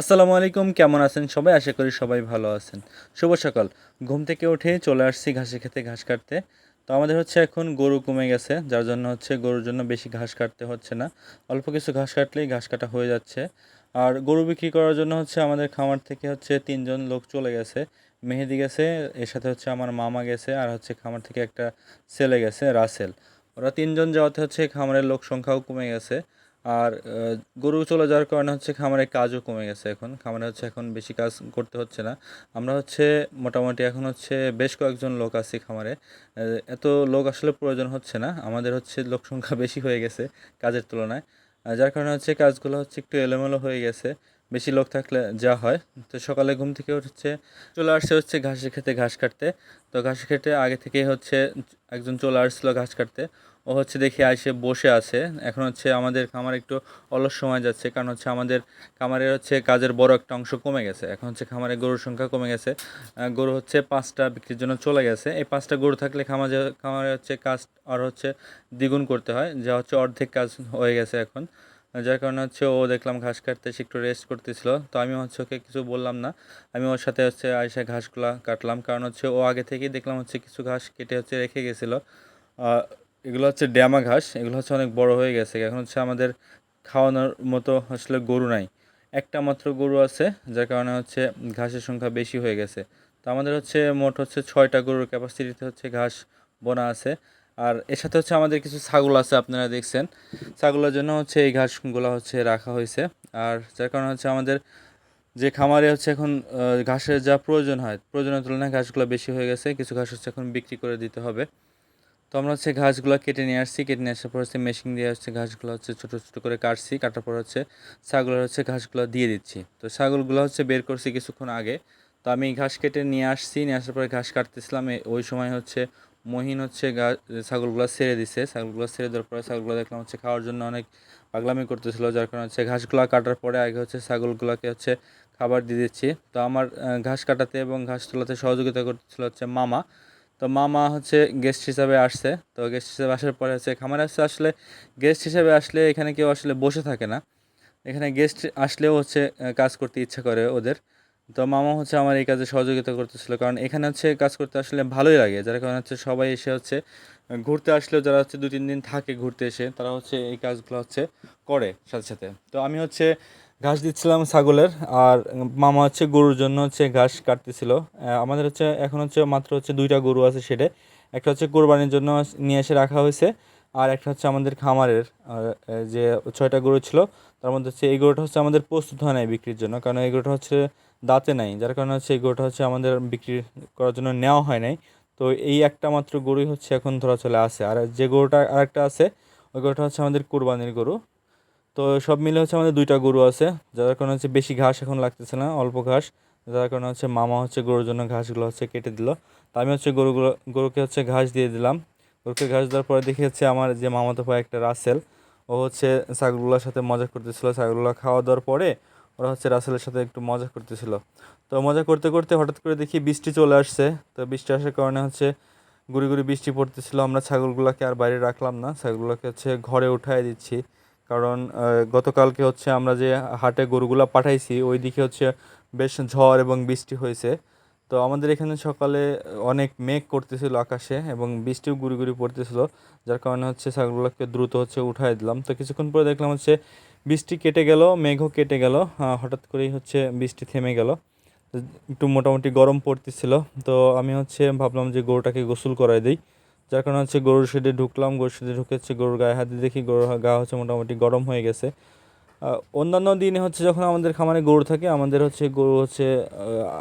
আসসালামু আলাইকুম, কেমন আছেন সবাই? আশা করি সবাই ভালো আছেন। শুভ সকাল। ঘুম থেকে উঠে চলে আসছি ঘাসে খেতে, ঘাস কাটতে। তো আমাদের হচ্ছে এখন গরু কমে গেছে, যার জন্য হচ্ছে গরুর জন্য বেশি ঘাস কাটতে হচ্ছে না। অল্প কিছু ঘাস কাটলেই ঘাস কাটা হয়ে যাচ্ছে। আর গরু বিক্রি করার জন্য হচ্ছে আমাদের খামার থেকে হচ্ছে তিনজন লোক চলে গেছে। মেহেদি গেছে, এর সাথে হচ্ছে আমার মামা গেছে, আর হচ্ছে খামার থেকে একটা ছেলে গেছে, রাসেল। ওরা তিনজন যাওয়াতে হচ্ছে খামারের লোক সংখ্যাও কমে গেছে। আর গরু চলে যাওয়ার কারণে হচ্ছে খামারের কাজও কমে গেছে এখন। খামারে হচ্ছে এখন বেশি কাজ করতে হচ্ছে না। আমরা হচ্ছে মোটামুটি এখন হচ্ছে বেশ কয়েকজন লোক আছি খামারে। এত লোক আসলে প্রয়োজন হচ্ছে না। আমাদের হচ্ছে লোক সংখ্যা বেশি হয়ে গেছে কাজের তুলনায়। যার কারণে হচ্ছে কাজগুলো হচ্ছে একটু এলোমেলো হয়ে গেছে। বেশি লোক থাকলে যা হয়। তো সকালে ঘুম থেকে হচ্ছে চলে আসছে হচ্ছে ঘাসের খেতে ঘাস কাটতে। তো ঘাস খেতে আগে থেকেই হচ্ছে একজন চলে আসছিল ঘাস কাটতে। ও হচ্ছে দেখি এসে বসে আছে। এখন হচ্ছে আমাদের খামার একটু অলস সময় যাচ্ছে, কারণ হচ্ছে আমাদের খামারের হচ্ছে কাজের বড় একটা অংশ কমে গেছে। এখন হচ্ছে খামারে গরুর সংখ্যা কমে গেছে। গরু হচ্ছে পাঁচটা বিক্রির জন্য চলে গেছে। এই পাঁচটা গরু থাকলে খামারে খামারে হচ্ছে কাজ আর হচ্ছে দ্বিগুণ করতে হয়, যা হচ্ছে অর্ধেক কাজ হয়ে গেছে এখন। যার কারণে হচ্ছে ও দেখলাম ঘাস কাটতে সে একটু রেস্ট করতেছিল। তো আমি হচ্ছে ওকে কিছু বললাম না। আমি ওর সাথে হচ্ছে আইসা ঘাসগুলা কাটলাম। কারণ হচ্ছে ও আগে থেকেই দেখলাম হচ্ছে কিছু ঘাস কেটে হচ্ছে রেখে গেছিল। এগুলো হচ্ছে ড্যামা ঘাস। এগুলো হচ্ছে অনেক বড় হয়ে গেছে। এখন হচ্ছে আমাদের খাওয়ানোর মতো আসলে গরু নাই। একটা মাত্র গরু আছে, যার কারণে হচ্ছে ঘাসের সংখ্যা বেশি হয়ে গেছে। তো আমাদের হচ্ছে মোট হচ্ছে ছয়টা গরুর ক্যাপাসিটিতে হচ্ছে ঘাস বোনা আছে। আর এর সাথে হচ্ছে আমাদের কিছু ছাগল আছে, আপনারা দেখছেন। ছাগলের জন্য হচ্ছে এই ঘাসগুলো হচ্ছে রাখা হয়েছে। আর যার কারণে হচ্ছে আমাদের যে খামারে হচ্ছে এখন ঘাসের যা প্রয়োজন হয়, প্রয়োজনের তুলনায় ঘাসগুলো বেশি হয়ে গেছে, কিছু ঘাস হচ্ছে এখন বিক্রি করে দিতে হবে। তো আমরা হচ্ছে ঘাসগুলো কেটে নিয়ে আসছি, কেটে নিয়ে আসার পর হচ্ছে মেশিন দিয়ে হচ্ছে ঘাসগুলো হচ্ছে ছোটো ছোটো করে কাটছি, কাটার পর হচ্ছে ছাগলের হচ্ছে ঘাসগুলো দিয়ে দিচ্ছি। তো ছাগলগুলো হচ্ছে বের করছি কিছুক্ষণ আগে। তো আমি ঘাস কেটে নিয়ে আসছি, নিয়ে আসার পরে ঘাস কাটতেছিলাম ওই সময় হচ্ছে মহিন হচ্ছে গা ছাগলগুলো ছেড়ে দিছে। ছাগলগুলো ছেড়ে দেওয়ার পরে ছাগলগুলো দেখলাম হচ্ছে খাওয়ার জন্য অনেক পাগলামি করতেছিল, যার কারণে হচ্ছে ঘাসগুলো কাটার পরে আগে হচ্ছে ছাগলগুলোকে হচ্ছে খাবার দিয়ে দিচ্ছি। তো আমার ঘাস কাটাতে এবং ঘাস তোলাতে সহযোগিতা করতেছিল হচ্ছে মামা। তো মামা হচ্ছে গেস্ট হিসাবে আসছে। তো গেস্ট হিসাবে আসার পরে হচ্ছে খামারে আসছে, আসলে গেস্ট হিসাবে আসলে এখানে কেউ আসলে বসে থাকে না। এখানে গেস্ট আসলেও হচ্ছে কাজ করতে ইচ্ছা করে ওদের। তো মামা হচ্ছে আমার এই কাজে সহযোগিতা করতেছিল। কারণ এখানে হচ্ছে কাজ করতে আসলে ভালোই লাগে। যার কারণে হচ্ছে সবাই এসে হচ্ছে ঘুরতে আসলেও যারা হচ্ছে দু তিন দিন থাকে ঘুরতে এসে, তারা হচ্ছে এই কাজগুলো হচ্ছে করে সাথে সাথে। তো আমি হচ্ছে ঘাস দিচ্ছিলাম ছাগলের, আর মামা হচ্ছে গরুর জন্য হচ্ছে ঘাস কাটতেছিল। আমাদের হচ্ছে এখন হচ্ছে মাত্র হচ্ছে দুইটা গরু আছে সেটা একটা হচ্ছে কোরবানির জন্য নিয়ে এসে রাখা হয়েছে, আর একটা হচ্ছে আমাদের খামারের যে ছয়টা গরু ছিল, তার মধ্যে হচ্ছে এই গরুটা হচ্ছে আমাদের প্রস্তুত হয় নাই বিক্রির জন্য। কারণ এই গরুটা হচ্ছে দাঁতে নাই, যার কারণে হচ্ছে এই গরুটা হচ্ছে আমাদের বিক্রি করার জন্য নেওয়া হয় নাই। তো এই একটা মাত্র গরুই হচ্ছে এখন ধরা চলে আসে আর যে গরুটা আরেকটা আছে, ওই গরুটা হচ্ছে আমাদের কোরবানির গরু। তো সব মিলে হচ্ছে আমাদের দুইটা গরু আছে, যার কারণে হচ্ছে বেশি ঘাস এখন লাগতেছে না, অল্প ঘাস। যার কারণে হচ্ছে মামা হচ্ছে গরুর জন্য ঘাসগুলো হচ্ছে কেটে দিল। তা আমি হচ্ছে গরুগুলো, গরুকে হচ্ছে ঘাস দিয়ে দিলাম। গরুকে ঘাস দেওয়ার পরে দেখি হচ্ছে আমার যে মামাতো ভাই একটা রাসেল, ও হচ্ছে ছাগলগুলোর সাথে মজা করতেছিল। ছাগলগুলো খাওয়া দাওয়ার পরে ওরা হচ্ছে রাসেলের সাথে একটু মজা করতেছিল। তো মজা করতে করতে হঠাৎ করে দেখি বৃষ্টি চলে আসছে। তো বৃষ্টি আসার কারণে হচ্ছে গুড়ি গুড়ি বৃষ্টি পড়তেছিল। আমরা ছাগলগুলোকে আর বাইরে রাখলাম না। ছাগলগুলোকে হচ্ছে ঘরে উঠাই দিচ্ছি। কারণ গতকালকে হচ্ছে আমরা যে হাটে গরুগুলো পাঠাইছি ওই দিকে হচ্ছে বেশ ঝড় এবং বৃষ্টি হয়েছে। তো আমাদের এখানে সকালে অনেক মেঘ করতেছিল আকাশে এবং বৃষ্টিও গুড়ি গুড়ি পড়তেছিল, যার কারণে হচ্ছে ছাগলগুলোকে দ্রুত হচ্ছে উঠাই দিলাম। তো কিছুক্ষণ পরে দেখলাম হচ্ছে বৃষ্টি কেটে গেল, মেঘও কেটে গেল হঠাৎ করেই হচ্ছে বৃষ্টি থেমে গেল। একটু মোটামুটি গরম পড়তেছিল, তো আমি হচ্ছে ভাবলাম যে গরুটাকে গোসল করাই দিই, যার কারণে হচ্ছে গরুর শেডে ঢুকলাম, গরুর শেডে ঢুকে হচ্ছে গরুর গায়ে হাতে দেখি গরুর গা হচ্ছে মোটামুটি গরম হয়ে গেছে। অন্যান্য দিনে হচ্ছে যখন আমাদের খামারে গরু থাকে, আমাদের হচ্ছে গরু হচ্ছে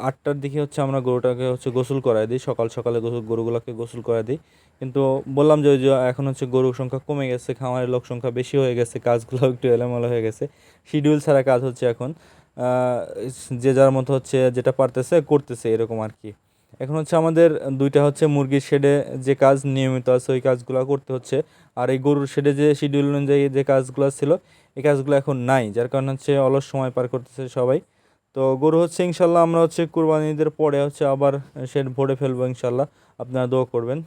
আটটার দিকে হচ্ছে আমরা গরুটাকে হচ্ছে গোসল করাই দিই। সকাল সকালে গোসল, গরুগুলোকে গোসল করাই দিই। কিন্তু বললাম যে যে এখন হচ্ছে গরুর সংখ্যা কমে গেছে, খামারের লোক সংখ্যা বেশি হয়ে গেছে কাজগুলো একটু এলোমেলো হয়ে গেছে। শিডিউল ছাড়া কাজ হচ্ছে এখন। যে যার মতো হচ্ছে যেটা পারতেছে, করতেছে, এরকম আর কি। এখন হচ্ছে আমাদের দুইটা হচ্ছে মুরগির শেডে যে কাজ নিয়মিত আছে, ওই কাজগুলো করতে হচ্ছে। আর এই গরুর শেডে যে শিডিউল অনুযায়ী যে কাজগুলো ছিল, এই কাজগুলো এখন নাই, যার কারণে হচ্ছে অলস সময় পার করতেছে সবাই। তো গরু হচ্ছে ইনশাল্লাহ আমরা হচ্ছে কুরবানি ঈদের পরে হচ্ছে আবার শেড ভরে ফেলব ইনশাল্লাহ। আপনারা দোয়া করবেন।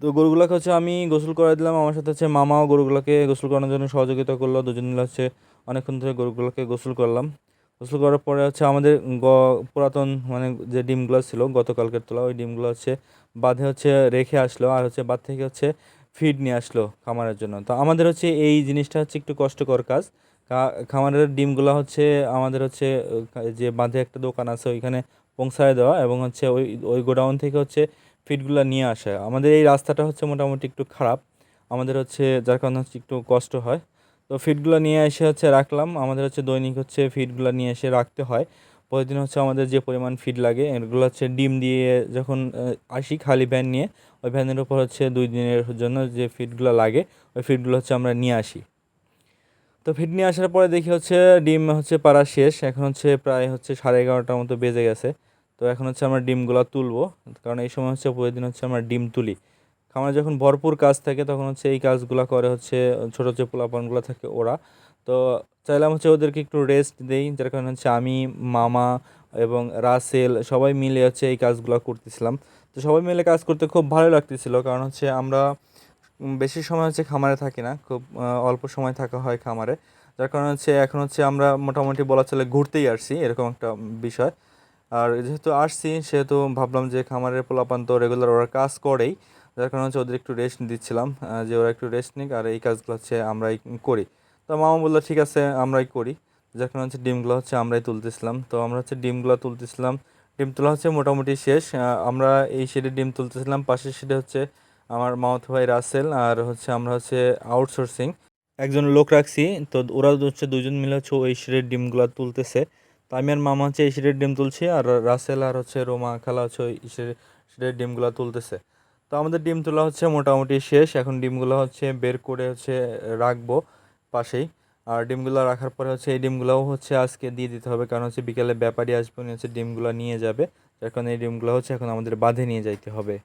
তো গরুগুলোকে হচ্ছে আমি গোসল করে দিলাম। আমার সাথে হচ্ছে মামাও গরুগুলোকে গোসল করানোর জন্য সহযোগিতা করল। দুজন মিলে হচ্ছে অনেকক্ষণ ধরে গরুগুলোকে গোসল করলাম। গোসল করার পরে হচ্ছে আমাদের গ- পুরাতন মানে যে ডিমগুলো ছিল, গতকালকের তোলা ওই ডিমগুলো হচ্ছে বাঁধে হচ্ছে রেখে আসলো আর হচ্ছে বাদ থেকে হচ্ছে ফিড নিয়ে আসলো খামারের জন্য। তো আমাদের হচ্ছে এই জিনিসটা হচ্ছে একটু কষ্টকর কাজ। খামারের ডিমগুলো হচ্ছে আমাদের হচ্ছে যে বাঁধে একটা দোকান আছে ওইখানে পৌঁছায় দেওয়া এবং হচ্ছে ওই ওই গোডাউন থেকে হচ্ছে ফিডগুলো নিয়ে আসা। আমাদের এই রাস্তাটা হচ্ছে মোটামুটি একটু খারাপ। আমাদের হচ্ছে যার কারণে হচ্ছে একটু কষ্ট হয়। তো ফিডগুলো নিয়ে এসে হচ্ছে রাখলাম। আমাদের হচ্ছে দৈনিক হচ্ছে ফিডগুলো নিয়ে এসে রাখতে হয়। প্রতিদিন হচ্ছে আমাদের যে পরিমাণ ফিড লাগে, এগুলো হচ্ছে ডিম দিয়ে যখন আসি খালি ভ্যান নিয়ে, ওই ভ্যানের উপর হচ্ছে দুই দিনের জন্য যে ফিডগুলো লাগে, ওই ফিডগুলো হচ্ছে আমরা নিয়ে আসি। তো ফিড নিয়ে আসার পরে দেখি হচ্ছে ডিম হচ্ছে পাড়া শেষ। এখন হচ্ছে প্রায় হচ্ছে সাড়ে এগারোটার মতো বেজে গেছে। তো এখন হচ্ছে আমরা ডিমগুলো তুলবো। কারণ এই সময় হচ্ছে প্রতিদিন হচ্ছে আমরা ডিম তুলি। খামারে যখন ভরপুর কাজ থাকে, তখন হচ্ছে এই কাজগুলো করে হচ্ছে, ছোটো যে পোলাপানগুলো থাকে ওরা। তো চাইলাম হচ্ছে ওদেরকে একটু রেস্ট দেই, যার কারণে হচ্ছে আমি, মামা এবং রাসেল সবাই মিলে হচ্ছে এই কাজগুলো করতেছিলাম। তো সবাই মিলে কাজ করতে খুব ভালো লাগতেছিল, কারণ হচ্ছে আমরা বেশি সময় হচ্ছে খামারে থাকি না, খুব অল্প সময় থাকা হয় খামারে। যার কারণে হচ্ছে এখন হচ্ছে আমরা মোটামুটি বলা চলে ঘুরতেই আসছি, এরকম একটা বিষয়। আর যেহেতু আসছি, সেহেতু ভাবলাম যে খামারের পোলাপান তো রেগুলার ওরা কাজ করেই। যার কারণে হচ্ছে ওদের একটু রেস্ট দিচ্ছিলাম যে ওরা একটু রেস্ট নিক আর এই কাজগুলো হচ্ছে আমরাই করি। তো মামা বলল, ঠিক আছে, আমরাই করি। যার কারণে হচ্ছে ডিমগুলো হচ্ছে আমরাই তুলতেছিলাম। তো আমরা হচ্ছে ডিমগুলো তুলতেছিলাম। ডিম তোলা হচ্ছে মোটামুটি শেষ আমরা এই শেডে ডিম তুলতেছিলাম। পাশের শেডে হচ্ছে আমার মামাতো ভাই রাসেল আর হচ্ছে আমরা হচ্ছে আউটসোর্সিং একজন লোক রাখছি। তো ওরা হচ্ছে দুজন মিলে হচ্ছে ওই শেডের ডিমগুলো তুলতেছে। তো আমি আর মামা হচ্ছে এই শেডের ডিম তুলছি আর রাসেল আর হচ্ছে রোমা খালা হচ্ছে ওই শেডের ডিমগুলো তুলতেছে। তো আমাদের ডিম তোলা হচ্ছে মোটামুটি শেষ। এখন ডিমগুলো হচ্ছে বের করে হচ্ছে রাখব পাশেই। আর ডিমগুলো রাখার পরে হচ্ছে এই ডিমগুলোও হচ্ছে আজকে দিয়ে দিতে হবে, কারণ হচ্ছে বিকালে ব্যাপারী আসবে, উনি হচ্ছে ডিমগুলো নিয়ে যাবে। এখন এই ডিমগুলো হচ্ছে এখন আমাদের বাঁধে নিয়ে যাইতে হবে।